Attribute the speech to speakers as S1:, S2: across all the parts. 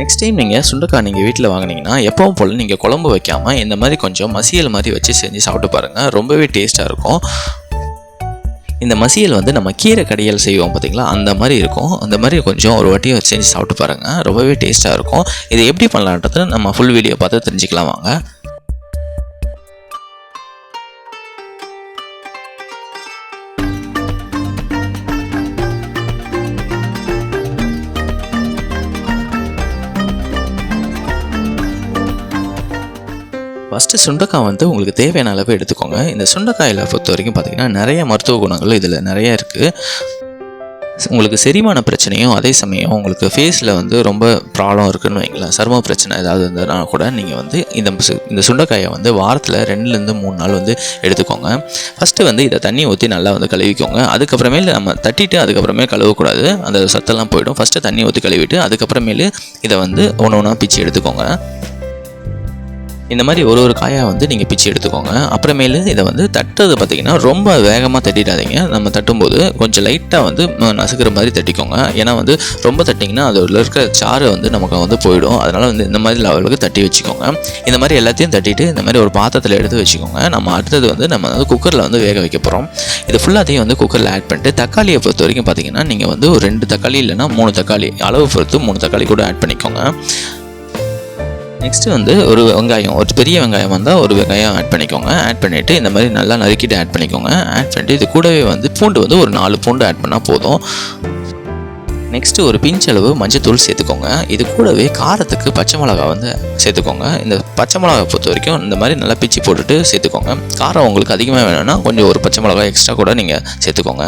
S1: Next time நீங்கள் சுண்டக்காய் நீங்கள் வீட்டில் வாங்கினீங்கன்னா எப்பவும் போல் நீங்கள் குழம்பு வைக்காமல் இந்த மாதிரி கொஞ்சம் மசியல் மாதிரி வச்சு செஞ்சு சாப்பிட்டு பாருங்கள் ரொம்பவே டேஸ்ட்டாக இருக்கும். இந்த மசியல் வந்து நம்ம கீரை கடையில் செய்வோம் பார்த்தீங்களா அந்த மாதிரி இருக்கும். அந்த மாதிரி கொஞ்சம் ஒரு வாட்டி வச்சு செஞ்சு சாப்பிட்டு பாருங்கள் ரொம்பவே டேஸ்ட்டாக இருக்கும். இதை எப்படி பண்ணலான்றது நம்ம ஃபுல் வீடியோ பார்த்து தெரிஞ்சுக்கலாம் வாங்க. ஃபஸ்ட்டு சுண்டைக்காய் வந்து உங்களுக்கு தேவையான அளவு எடுத்துக்கோங்க. இந்த சுண்டைக்காயில் பொறுத்த வரைக்கும் பார்த்தீங்கன்னா நிறைய மருத்துவ குணங்கள் இதில் நிறைய இருக்குது உங்களுக்கு செரிமான பிரச்சனையும் அதே சமயம் உங்களுக்கு ஃபேஸில் வந்து ரொம்ப ப்ராப்ளம் இருக்குன்னு வைங்களேன். சரும பிரச்சனை ஏதாவது இருந்ததுனா கூட நீங்கள் வந்து இந்த சு- இந்த சுண்டைக்காயை வந்து வாரத்தில் ரெண்டுலேருந்து மூணு நாள் வந்து எடுத்துக்கோங்க. ஃபஸ்ட்டு வந்து இதை தண்ணி ஊற்றி நல்லா வந்து கழுவிக்கோங்க. அதுக்கப்புறமேல நம்ம தட்டிட்டு அதுக்கப்புறமே கழுவக்கூடாது. அந்த சத்தெல்லாம் போயிடும். ஃபஸ்ட்டு தண்ணி ஊற்றி கழுவிட்டு அதுக்கப்புறமேலு இதை வந்து ஒன்று ஒன்றா பிச்சு எடுத்துக்கோங்க. இந்த மாதிரி ஒரு ஒரு காயாக வந்து நீங்கள் பிச்சு எடுத்துக்கோங்க. அப்புறமேலு இதை வந்து தட்டுறது பார்த்தீங்கன்னா ரொம்ப வேகமாக தட்டிடாதீங்க. நம்ம தட்டும்போது கொஞ்சம் லைட்டாக வந்து நசுக்கிற மாதிரி தட்டிக்கோங்க. ஏன்னா வந்து ரொம்ப தட்டிங்கன்னா அதில் இருக்கிற சாறு வந்து நமக்கு வந்து போயிடும். அதனால் வந்து இந்த மாதிரி லெவலுக்கு தட்டி வச்சுக்கோங்க. இந்த மாதிரி எல்லாத்தையும் தட்டிட்டு இந்த மாதிரி ஒரு பாத்திரத்தில் எடுத்து வச்சுக்கோங்க. நம்ம அடுத்தது வந்து நம்ம வந்து குக்கரில் வந்து வேக வைக்க போகிறோம் இது ஃபுல்லாத்தையும் வந்து குக்கரில் ஆட் பண்ணிட்டு தக்காளியை பொறுத்த வரைக்கும் பார்த்தீங்கன்னா நீங்கள் வந்து ஒரு ரெண்டு தக்காளி இல்லைன்னா மூணு தக்காளி அளவு பொறுத்து மூணு தக்காளி கூட ஆட் பண்ணிக்கோங்க. நெக்ஸ்ட்டு வந்து ஒரு வெங்காயம் ஒரு பெரிய வெங்காயம் வந்தால் ஒரு வெங்காயம் ஆட் பண்ணிக்கோங்க. ஆட் பண்ணிவிட்டு இந்த மாதிரி நல்லா நறுக்கிட்டு ஆட் பண்ணிக்கோங்க. ஆட் பண்ணிட்டு இது கூடவே வந்து பூண்டு வந்து ஒரு நாலு பூண்டு ஆட் பண்ணால் போதும். நெக்ஸ்ட்டு ஒரு பிஞ்ச் அளவு மஞ்சத்தூள் சேர்த்துக்கோங்க. இது கூடவே காரத்துக்கு பச்சை மிளகா வந்து சேர்த்துக்கோங்க. இந்த பச்சை மிளகா பொறுத்த வரைக்கும் இந்த மாதிரி நல்லா பிச்சு போட்டுட்டு சேர்த்துக்கோங்க. காரம் உங்களுக்கு அதிகமாக வேணும்னா கொஞ்சம் ஒரு பச்சை மிளகா எக்ஸ்ட்ரா கூட நீங்கள் சேர்த்துக்கோங்க.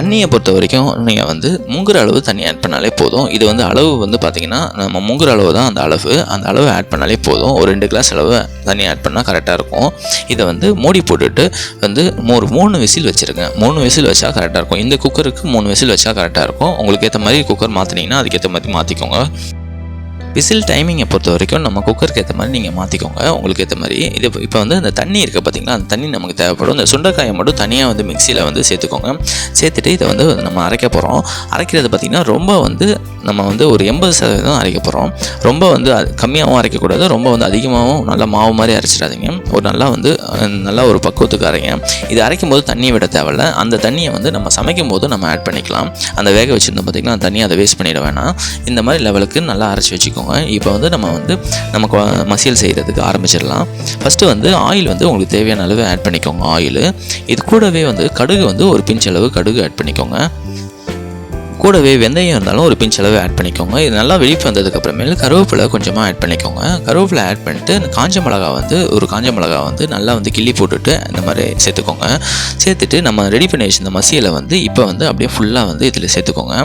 S1: தண்ணியை பொறுத்த வரைக்கும் நீங்கள் வந்து முங்குற அளவு தண்ணி ஆட் பண்ணாலே போதும். இது வந்து அளவு வந்து பார்த்தீங்கன்னா நம்ம முங்குற அளவு தான் அந்த அளவு. அந்த அளவு ஆட் பண்ணாலே போதும். ஒரு ரெண்டு கிளாஸ் அளவு தண்ணி ஆட் பண்ணால் கரெக்டாக இருக்கும். இதை வந்து மூடி போட்டுட்டு வந்து ஒரு மூணு விசில் வச்சுருங்க. மூணு விசில் வச்சா கரெக்டாக இருக்கும். இந்த குக்கருக்கு மூணு விசில் வச்சா கரெக்டாக இருக்கும். உங்களுக்கு ஏற்ற மாதிரி குக்கர் மாற்றினீங்கன்னா அதுக்கேற்ற மாதிரி மாற்றிக்கோங்க விசில் டைமிங்கை பொறுத்த வரைக்கும் நம்ம குக்கருக்கு ஏற்ற மாதிரி நீங்கள் மாற்றிக்கோங்க உங்களுக்கு ஏற்ற மாதிரி இது இப்போ வந்து அந்த தண்ணி இருக்குது பார்த்தீங்களா அந்த தண்ணி நமக்கு தேவைப்படும். இந்த சுண்டைக்காயை மட்டும் தனியாக வந்து மிக்சியில் வந்து சேர்த்துக்கோங்க. சேர்த்துட்டு இதை வந்து நம்ம அரைக்க போகிறோம் அரைக்கிறது பார்த்திங்கன்னா ரொம்ப வந்து நம்ம வந்து ஒரு எண்பது சதவீதம் அரைக்க போகிறோம் ரொம்ப வந்து அது கம்மியாகவும் அரைக்கக்கூடாது. ரொம்ப வந்து அதிகமாகவும் நல்லா மாவு மாதிரி அரைச்சிடாதீங்க. ஒரு நல்லா வந்து நல்லா ஒரு பக்குவத்துக்கு அரைங்க. இது அரைக்கும் போது தண்ணியை விட தேவையில்ல. அந்த தண்ணியை வந்து நம்ம சமைக்கும் போது நம்ம ஆட் பண்ணிக்கலாம். அந்த வேக வச்சுருந்தோம் பார்த்திங்கன்னா அந்த தண்ணியை அதை வேஸ்ட் பண்ணிட வேணாம். இந்த மாதிரி லெவலுக்கு நல்லா அரைச்சி வச்சுக்கோங்க. இப்போ வந்து நம்ம வந்து நமக்கு மசியல் செய்கிறதுக்கு ஆரம்பிச்சிடலாம். ஃபஸ்ட்டு வந்து ஆயில் வந்து உங்களுக்கு தேவையான அளவு ஆட் பண்ணிக்கோங்க ஆயில் இது கூடவே வந்து கடுகு வந்து ஒரு பிஞ்ச் அளவு கடுகு ஆட் பண்ணிக்கோங்க. கூடவே வெந்தயம் இருந்தாலும் ஒரு பிஞ்ச் அளவு ஆட் பண்ணிக்கோங்க. இது நல்லா வெளிப்பு வந்ததுக்கப்புறமேல கருவேப்பிலை கொஞ்சமாக ஆட் பண்ணிக்கோங்க. கருவேப்பிலை ஆட் பண்ணிட்டு காஞ்ச மிளகா வந்து ஒரு காஞ்ச மிளகா வந்து நல்லா வந்து கிள்ளி போட்டுட்டு இந்த மாதிரி சேர்த்துக்கோங்க. சேர்த்துட்டு நம்ம ரெடி பண்ணி வச்சிருந்த மசியலை வந்து இப்போ வந்து அப்படியே ஃபுல்லாக வந்து இதில் சேர்த்துக்கோங்க.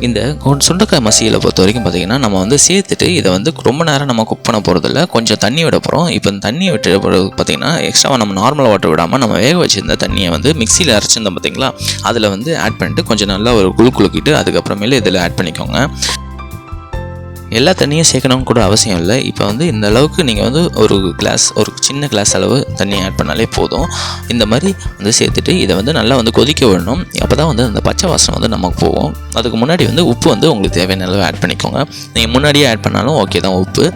S1: இந்த கொ- மசியில் பொறுத்த வரைக்கும் பார்த்தீங்கன்னா நம்ம வந்து சேர்த்துட்டு இதை வந்து ரொம்ப நேரம் நம்ம குக் பண்ண போகிறதில்ல கொஞ்சம் தண்ணி விட போகிறோம் இப்போ இந்த தண்ணி விட்டு பார்த்திங்கன்னா பார்த்தீங்கன்னா எக்ஸ்ட்ராவாக நம்ம நார்மல் வாட்டர் விடாமல் நம்ம வேக வச்சிருந்த தண்ணியை வந்து மிக்சியில் அரைச்சிருந்தோம் பார்த்திங்களா? அதில் வந்து ஆட் பண்ணிட்டு கொஞ்சம் நல்லா ஒரு குழு குலுக்கிட்டு அதுக்கப்புறமேலே இதில் ஆட் பண்ணிக்கோங்க. எல்லா தண்ணியும் சேர்க்கணும்னு கூட அவசியம் இல்லை. இப்போ வந்து இந்த அளவுக்கு நீங்கள் வந்து ஒரு கிளாஸ் ஒரு சின்ன கிளாஸ் அளவு தண்ணியை ஆட் பண்ணாலே போதும். இந்த மாதிரி வந்து சேர்த்துட்டு இதை வந்து நல்லா வந்து கொதிக்க விடணும். அப்போ தான் வந்து அந்த பச்சை வாசனை வந்து நமக்கு போகும். அதுக்கு முன்னாடி வந்து உப்பு வந்து உங்களுக்கு தேவையான அளவு ஆட் பண்ணிக்கோங்க. நீங்கள் முன்னாடியே ஆட் பண்ணாலும் ஓகே தான் உப்பு.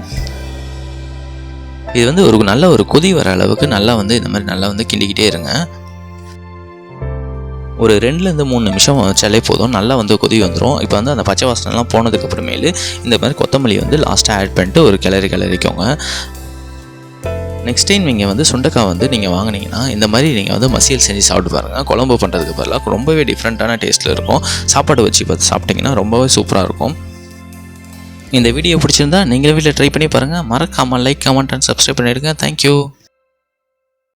S1: இது வந்து ஒரு நல்ல ஒரு கொதி வர அளவுக்கு நல்லா வந்து இந்த மாதிரி நல்லா வந்து கிண்டிக்கிட்டே இருங்க. ஒரு ரெண்டுலேருந்து மூணு நிமிஷம் வச்சாலே போதும். நல்லா வந்து கொதி வந்துடும் இப்போ வந்து அந்த பச்சை வாசனைலாம் போனதுக்கப்புறமேலு இந்த மாதிரி கொத்தமல்லி வந்து லாஸ்ட்டாக ஆட் பண்ணிட்டு ஒரு கிளறி கிளறிக்கோங்க. நெக்ஸ்ட் டைம் நீங்கள் வந்து சுண்டைக்காய் வந்து நீங்கள் வாங்கினீங்கன்னா இந்த மாதிரி நீங்கள் வந்து மசியல் செஞ்சு சாப்பிட்டு பாருங்கள் குழம்பு பண்ணுறதுக்கு பதிலாக ரொம்பவே டிஃப்ரெண்ட்டான டேஸ்ட்டில் இருக்கும். சாப்பாடு வச்சு பார்த்து சாப்பிட்டிங்கன்னா ரொம்பவே சூப்பராக இருக்கும். இந்த வீடியோ பிடிச்சிருந்தா நீங்களே வீட்டில் ட்ரை பண்ணி பாருங்கள் மறக்காமல் லைக் கமெண்ட் அண்ட் சப்ஸ்கிரைப் பண்ணிடுங்க. Thank you